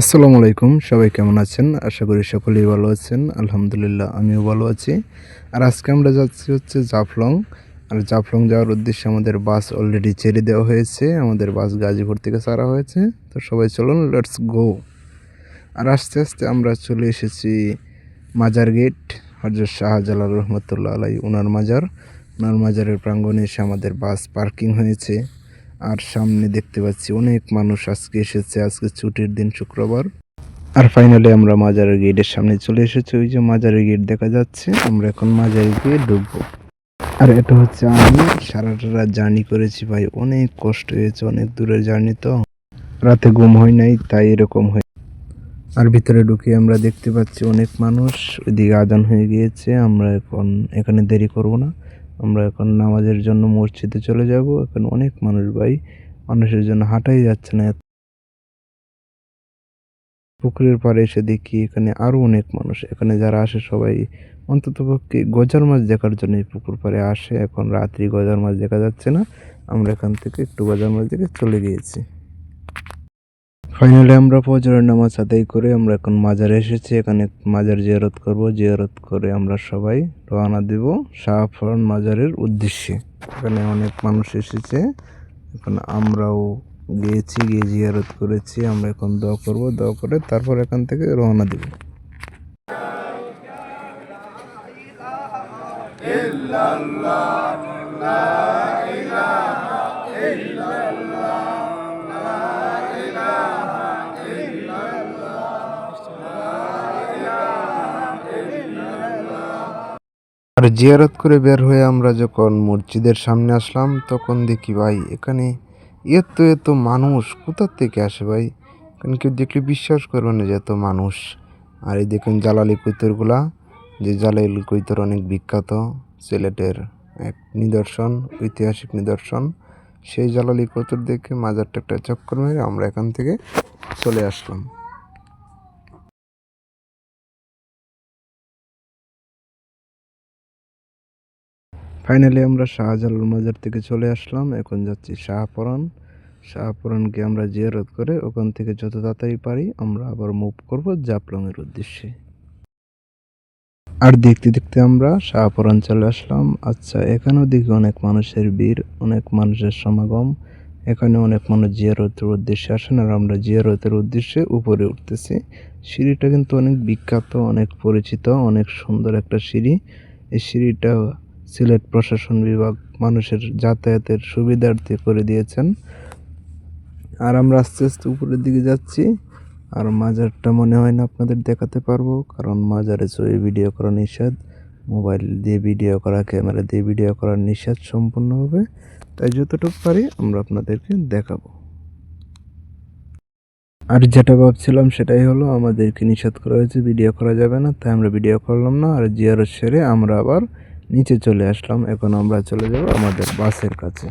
আসসালামু আলাইকুম, সবাই কেমন আছেন? আশা করি সকলেই ভালো আছেন। আলহামদুলিল্লাহ, আমিও ভালো আছি। আর আজকে আমরা যাচ্ছি হচ্ছে জাফলং। আর জাফলং যাওয়ার উদ্দেশ্যে আমাদের বাস অলরেডি ছেড়ে দেওয়া হয়েছে। আমাদের বাস গাজীপুর থেকে ছাড়া হয়েছে। তো সবাই চলুন লেটস গো আর আস্তে আস্তে আমরা চলে এসেছি মাজার গেট হজরত শাহজালাল রহমতুল্লাহ আলাই ওনার মাজার। ওনার মাজারের প্রাঙ্গণে এসে আমাদের বাস পার্কিং হয়েছে। আর সামনে দেখতে পাচ্ছি অনেক মানুষ আজকে এসেছে, আজকে ছুটির দিন শুক্রবার। আর ফাইনালি আমরা মাজারের গেটের সামনে চলে এসেছি, ওই যে মাজারের গেট দেখা যাচ্ছে, আমরা এখন মাজারে গিয়ে ঢুকবো। আর এটা হচ্ছে আমি, সারাটা রাত জার্নি করেছি ভাই, অনেক কষ্ট হয়েছে, অনেক দূরের জার্নি তো। রাতে ঘুম হয় নাই, তাই এরকম হয় আর ভিতরে ঢুকে আমরা দেখতে পাচ্ছি অনেক মানুষ, ওইদিকে আজান হয়ে গিয়েছে, আমরা এখন এখানে দেরি করব না। আমরা এখন নামাজের জন্য মসজিদে চলে যাব। এখন অনেক মানুষ ভাই, মানুষের জন্য হাঁটাই যাচ্ছে না এত। পুকুরের পাড়ে এসে দেখি এখানে আরও অনেক মানুষ। এখানে যারা আসে সবাই অন্তত পক্ষে গজার মাছ দেখার জন্য এই পুকুর পাড়ে আসে। এখন রাত্রি গজার মাছ দেখা যাচ্ছে না। আমরা এখান থেকে একটু গজার মাছ দেখে চলে গিয়েছি। ফাইনালি আমরা ফজরের নামাজ আদায় করে আমরা এখন মাজারে এসেছি। এখানে মাজার জিয়ারত করব। জিয়ারত করে আমরা সবাই রওনা দেব শাহফরন মাজারের উদ্দেশ্যে। এখানে অনেক মানুষ এসেছে। এখন আমরাও গিয়েছি, গিয়ে জিয়ারত করেছি। আমরা এখন দোয়া করব, দোয়া করে তারপর এখান থেকে রওনা দেব। আর জিয়ারত করে বের হয়ে আমরা যখন মসজিদের সামনে আসলাম, তখন দেখি ভাই, এখানে এত এত মানুষ কোথার থেকে আসে ভাই? এখানে কেউ দেখলে বিশ্বাস করবে না যে এত মানুষ? আর এই দেখুন জালালি কৈতরগুলা, যে জালালি কৈতর অনেক বিখ্যাত সিলেটের এক নিদর্শন, ঐতিহাসিক নিদর্শন। সেই জালালি কৈতর দেখে মাজারটা একটা চক্কর মেরে আমরা এখান থেকে চলে আসলাম। ফাইনালি আমরা শাহজালাল মাজার থেকে চলে আসলাম। এখন যাচ্ছি শাহপরান। শাহপরানকে আমরা জিয়ারত করে ওখান থেকে যত তাড়াতাড়ি পারি আমরা আবার মুভ করব জাপলংয়ের উদ্দেশ্যে। আর দেখতে দেখতে আমরা শাহপরান চলে আসলাম। আচ্ছা এখানেও দেখি অনেক মানুষের ভিড়, অনেক মানুষের সমাগম। এখানে অনেক মানুষ জিয়ারতের উদ্দেশ্যে আসেন আর আমরা জিয়ারতের উদ্দেশ্যে উপরে উঠতেছি। সিঁড়িটা কিন্তু অনেক বিখ্যাত, অনেক পরিচিত, অনেক সুন্দর একটা সিঁড়ি। এই সিঁড়িটা সিলেট প্রশাসন বিভাগ মানুষের যাতায়াতের সুবিধার্থে করে দিয়েছেন। আর আমরা আস্তে আস্তে উপরের দিকে যাচ্ছি। আর মাজারটা মনে হয় না আপনাদের দেখাতে পারব, কারণ মাজারে ছবি ভিডিও করা নিষেধ, মোবাইল দিয়ে ভিডিও করা, ক্যামেরা দিয়ে ভিডিও করা নিষেধ সম্পূর্ণভাবে তাই যতটুকু পারি আমরা আপনাদেরকে দেখাবো। আর যেটা ভাবছিলাম সেটাই হলো, আমাদেরকে নিষেধ করা হয়েছে, ভিডিও করা যাবে না, তাই আমরা ভিডিও করলাম না। আর জিয়ারত সেরে আমরা আবার নিচে চলে আসলাম, এখন আমরা চলে যাব আমাদের বাসের কাছে।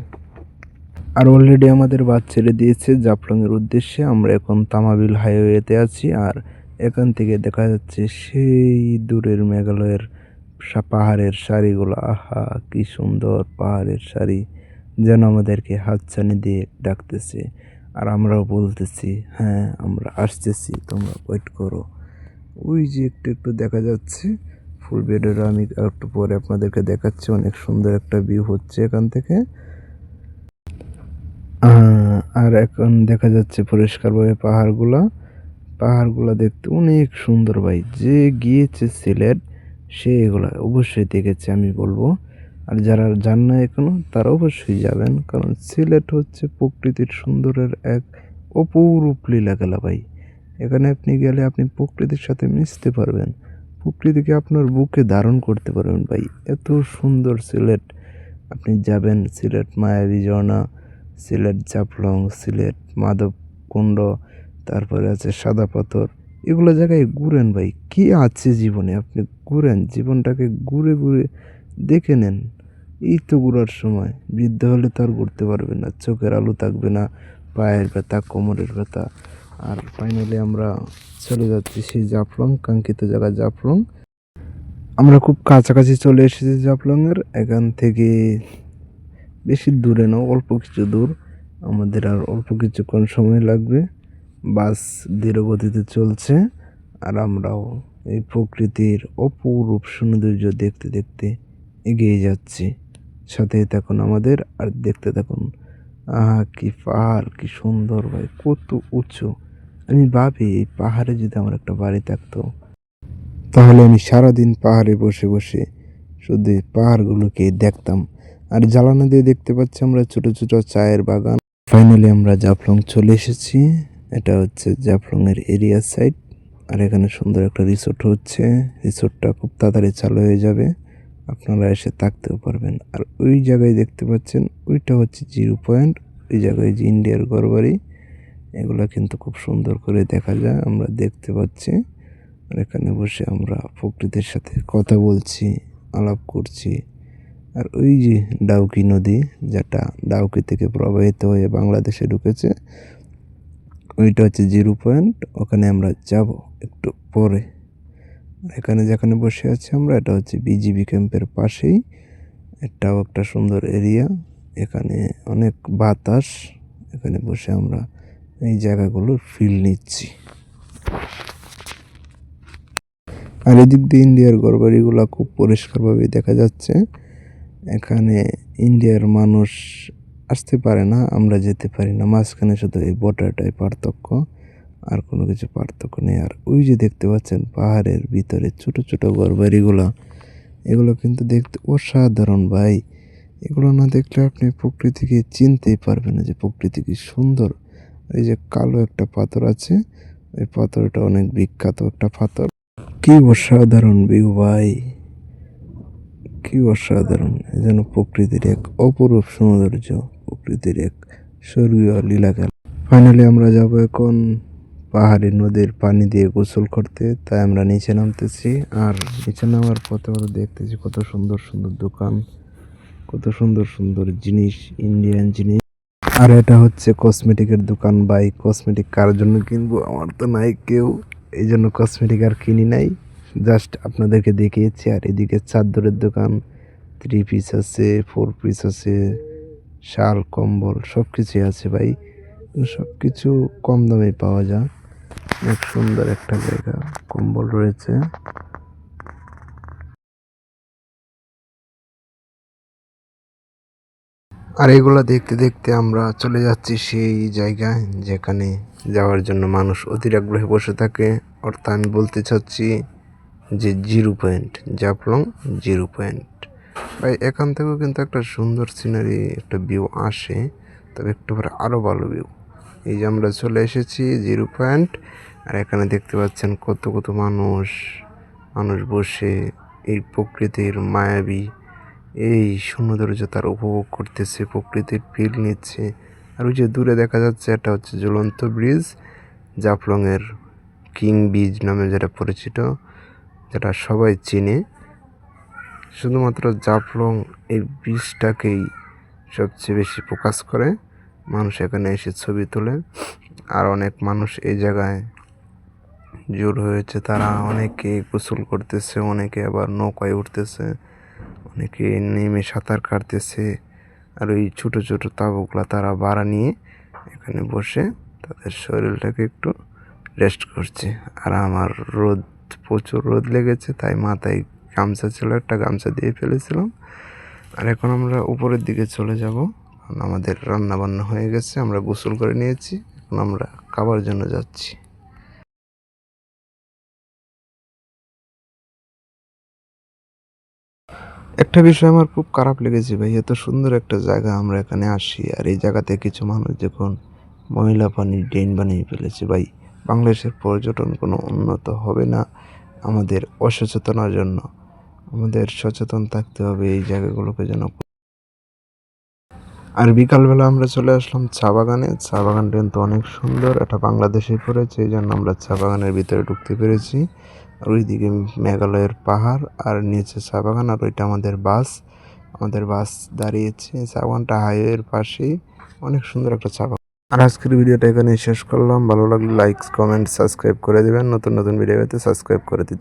আর অলরেডি আমাদের বাস ছেড়ে দিয়েছে জাফলংয়ের উদ্দেশ্যে, আমরা এখন তামাবিল হাইওয়েতে আছি আর এখান থেকে দেখা যাচ্ছে সেই দূরের মেঘালয়ের পাহাড়ের শাড়িগুলো আহা, কি সুন্দর পাহাড়ের শাড়ি যেন আমাদেরকে হাতছানি দিয়ে ডাকতেছে। আর আমরাও বলতেছি হ্যাঁ আমরা আসতেছি, তোমরা ওয়েট করো। ওই যে একটু একটু দেখা যাচ্ছে ফুল ভিডিওটা আমি একটু পরে আপনাদেরকে দেখাচ্ছি, অনেক সুন্দর একটা ভিউ হচ্ছে এখান থেকে। আর এখন দেখা যাচ্ছে পরিষ্কারভাবে পাহাড়গুলা। পাহাড়গুলা দেখতে অনেক সুন্দর ভাই, যে গিয়েছে সিলেট, সে এগুলা অবশ্যই দেখেছে, আমি বলব। আর যারা যান না এখনও, তারা অবশ্যই যাবেন, কারণ সিলেট হচ্ছে প্রকৃতির সুন্দরের এক অপরূপ লীলা খেলা ভাই। এখানে আপনি গেলে আপনি প্রকৃতির সাথে মিশতে পারবেন। প্রকৃতিকে আপনার বুকে ধারণ করতে পারবেন ভাই। এত সুন্দর সিলেট। আপনি যাবেন সিলেট মায়াবী ঝর্ণা সিলেট জাফলং, সিলেট মাধবকুণ্ড, তারপরে আছে সাদা পাথর। এগুলো জায়গায় ঘুরেন ভাই। কি আছে জীবনে? আপনি ঘুরেন, জীবনটাকে ঘুরে ঘুরে দেখে নেন। এই তো ঘুরার সময়। বৃদ্ধ হলে তো আর ঘুরতে পারবেন না। চোখের আলো থাকবে না, পায়ের ব্যথা, কোমরের ব্যথা। আর ফাইনালি আমরা চলে যাচ্ছি সেই জাফলং, কাঙ্ক্ষিত জায়গা জাফলং। আমরা খুব কাছাকাছি চলে এসেছি জাফলংয়ের, এখান থেকে বেশি দূরে না, অল্প কিছু দূর। আমাদের আর অল্প কিছুক্ষণ সময় লাগবে। বাস ধীরগতিতে চলছে, আর আমরাও এই প্রকৃতির অপরূপ সৌন্দর্য দেখতে দেখতে এগিয়ে যাচ্ছি। সাথে থাকুন আমাদের, আর দেখতে থাকুন। আহা, কি পাহাড়, কি সুন্দর ভাই, কত উঁচু। আমি ভাবি এই পাহাড়ে যদি আমার একটা বাড়ি থাকতো। তাহলে আমি সারাদিন পাহাড়ে বসে বসে শুধু পাহাড়গুলোকে দেখতাম। আর জ্বালানা দিয়ে দেখতে পাচ্ছি আমরা ছোট ছোট চায়ের বাগান। ফাইনালি আমরা জাফলং চলে এসেছি। এটা হচ্ছে জাফলং এর এরিয়া সাইড আর এখানে সুন্দর একটা রিসোর্ট হচ্ছে। রিসোর্টটা খুব তাড়াতাড়ি চালু হয়ে যাবে। আপনারা এসে থাকতেও পারবেন। আর ওই জায়গায় দেখতে পাচ্ছেন, ওইটা হচ্ছে জিরো পয়েন্ট। ওই জায়গায় যে ইন্ডিয়ার ঘরবাড়ি এগুলো কিন্তু খুব সুন্দর করে দেখা যায়। আমরা দেখতে পাচ্ছি। আর এখানে বসে আমরা প্রকৃতির সাথে কথা বলছি, আলাপ করছি। আর ওই যে ডাউকি নদী, যেটা ডাউকি থেকে প্রবাহিত হয়ে বাংলাদেশে ঢুকেছে, ওইটা হচ্ছে জিরো পয়েন্ট। ওখানে আমরা যাব একটু পরে। এখানে যেখানে বসে আছি আমরা, এটা হচ্ছে বিজিবি ক্যাম্পের পাশেই। এটাও একটা সুন্দর এরিয়া। এখানে অনেক বাতাস। এখানে বসে আমরা এই জায়গাগুলোর ফিল নিচ্ছি। আর এদিক দিয়ে ইন্ডিয়ার ঘরবাড়িগুলো খুব পরিষ্কারভাবে দেখা যাচ্ছে। এখানে ইন্ডিয়ার মানুষ আসতে পারে না, আমরা যেতে পারি না। মাঝখানে শুধু এই বর্ডারটাই পার্থক্য, আর কোনো কিছু পার্থক্য নেই। আর ওই যে দেখতে পাচ্ছেন পাহাড়ের ভিতরে ছোট ছোট ঘরবাড়িগুলো এগুলো কিন্তু দেখতে অসাধারণ ভাই। এগুলো না দেখলে আপনি প্রকৃতিকে চিনতেই পারবেন না যে প্রকৃতি কি সুন্দর। এই যে কালো একটা পাথর আছে ওই পাথরটা অনেক বিখ্যাত একটা পাথর। কি অসাধারণ ভিউ ভাই। কি অসাধারণ, এই যেন প্রকৃতির এক অপরূপ সৌন্দর্য, প্রকৃতির এক স্বর্গীয় লীলা খেলা। ফাইনালি আমরা যাব এখন পাহাড়ি নদীর পানি দিয়ে গোসল করতে, তাই আমরা নিচে নামতেছি। আর নিচে নামার পথে আমরা দেখতেছি কত সুন্দর সুন্দর দোকান, কত সুন্দর সুন্দর জিনিস ইন্ডিয়ান জিনিস। আর এটা হচ্ছে কসমেটিকের দোকান বাই কসমেটিক কার জন্য কিনবো? আমার তো নাই কেউ। এই জন্য কসমেটিক আর কিনি নাই। জাস্ট আপনাদেরকে দেখিয়েছি। আর এদিকে চাদরের দোকান থ্রি পিস আছে ফোর পিস আছে, শাল, কম্বল সব কিছুই আছে ভাই। সব কিছু কম দামে পাওয়া যায়। অনেক সুন্দর একটা জায়গা। কম্বল রয়েছে। আর এগুলো দেখতে দেখতে আমরা চলে যাচ্ছি সেই জায়গায় যেখানে যাওয়ার জন্য মানুষ অধীর আগ্রহে বসে থাকে। অর্থাৎ আমি বলতে চাচ্ছি যে zero point, Jaflong zero point. ভাই, এখান থেকেও কিন্তু একটা সুন্দর সিনারি একটা ভিউ আসে, তবে একটু পরে আরও ভালো ভিউ এই যে আমরা চলে এসেছি জিরো পয়েন্ট, আর এখানে দেখতে পাচ্ছেন কত কত মানুষ মানুষ বসে এই প্রকৃতির মায়াবী এই সৌন্দর্য তার উপভোগ করতেছে, প্রকৃতির ফিল নিচ্ছে। আর ওই যে দূরে দেখা যাচ্ছে এটা হচ্ছে ঝুলন্ত ব্রিজ জাফলংয়ের কিং ব্রিজ নামে যেটা পরিচিত, যেটা সবাই চিনে। শুধুমাত্র জাফলং এই ব্রিজটাকেই সবচেয়ে বেশি ফোকাস করে। মানুষ এখানে এসে ছবি তোলে। আর অনেক মানুষ এই জায়গায় জোর হয়েছে। তারা অনেকে গোসল করতেছে, অনেকে আবার নৌকায় উঠতেছে। অনেকে নেমে সাঁতার কাটতেছে আর ওই ছোটো ছোটো তাবুকলা তারা ভাড়া নিয়ে এখানে বসে তাদের শরীরটাকে একটু রেস্ট করছে। আর আমার রোদ, প্রচুর রোদ লেগেছে, তাই মাথায় গামছা ছিল, একটা গামছা দিয়ে ফেলেছিলাম। আর এখন আমরা উপরের দিকে চলে যাব। আমাদের রান্না বান্না হয়ে গেছে, আমরা গোসল করে নিয়েছি, এখন আমরা খাবার জন্য যাচ্ছি। একটা বিষয় আমার খুব খারাপ লেগেছে ভাই, এত সুন্দর একটা জায়গা আমরা এখানে আসি, আর এই জায়গাতে কিছু মানুষ যখন মহিলা পানি ড্রেন বানিয়ে ফেলেছে ভাই, বাংলাদেশের পর্যটন কোনো উন্নত হবে না আমাদের অসচেতনার জন্য। আমাদের সচেতন থাকতে হবে এই জায়গাগুলোকে যেন আর বিকালবেলা আমরা চলে আসলাম চা বাগানে। চা বাগানটা কিন্তু অনেক সুন্দর, এটা বাংলাদেশে পড়েছে, এই জন্য আমরা চা বাগানের ভিতরে ঢুকতে পেরেছি। আর ওইদিকে মেঘালয়ের পাহাড়, আর নিচে চা বাগান, আর ওইটা আমাদের বাস। আমাদের বাস দাঁড়িয়েছে চা বাগানটা হাইওয়ের পাশেই। অনেক সুন্দর একটা চা বাগান। আর আজকের ভিডিওটা এখানে শেষ করলাম। ভালো লাগলে লাইক কমেন্ট সাবস্ক্রাইব করে দেবেন। নতুন নতুন ভিডিও পেতে সাবস্ক্রাইব করে দিতে।